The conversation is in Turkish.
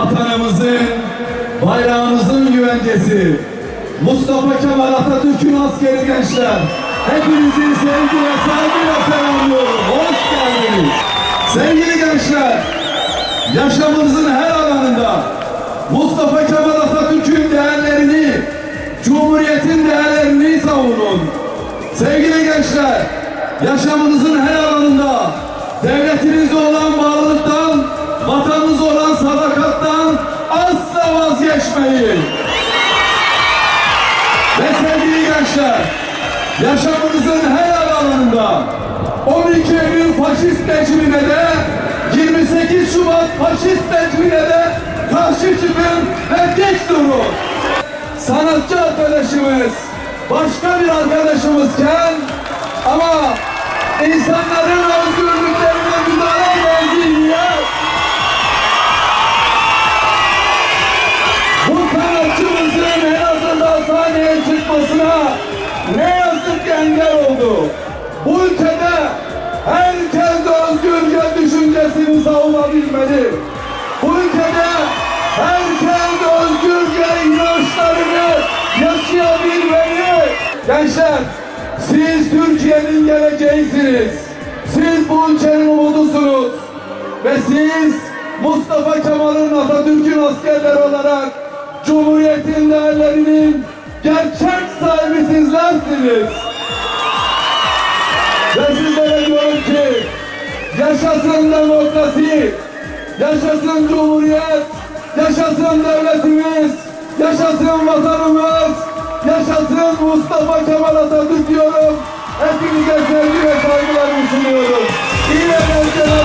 vatanımızın, bayrağımızın güvencesi. Mustafa Kemal Atatürk'ün askeri gençler. Hepinizi sevgi ve saygıyla selamlıyorum. Hoş geldiniz. Sevgili gençler, yaşamımızın her alanında Mustafa Kemal Atatürk'ün değerlerini, Cumhuriyet'in değerlerini savunun. Sevgili gençler, yaşamınızın her alanında devletinize olan vazgeçmeyin. Ve sevgili gençler, yaşamınızın her alanında 12 Eylül faşist rejimine de 28 Şubat faşist rejimine de karşı çıkın ve dik durun. Sanatçı arkadaşımız başka bir arkadaşımızken ama insanların çıkmasına ne yazık ki engel oldu. Bu ülkede herkes özgürce düşüncesini savunabilmeli. Bu ülkede herkes özgürce inançlarını yaşayabilmeli. Gençler, siz Türkiye'nin geleceğisiniz. Siz bu ülkenin umudusunuz. Ve siz Mustafa Kemal'in Atatürk'ün askerleri olarak Cumhuriyet'in değerlerinin gerçek sahibi sizlersiniz. Ve sizlere diyorum ki yaşasın demokrasi, yaşasın cumhuriyet, yaşasın devletimiz, yaşasın vatanımız, yaşasın Mustafa Kemal Atatürk diyorum. Hepinize sevgi ve saygılarımı sunuyorum. İyi eğlenceler.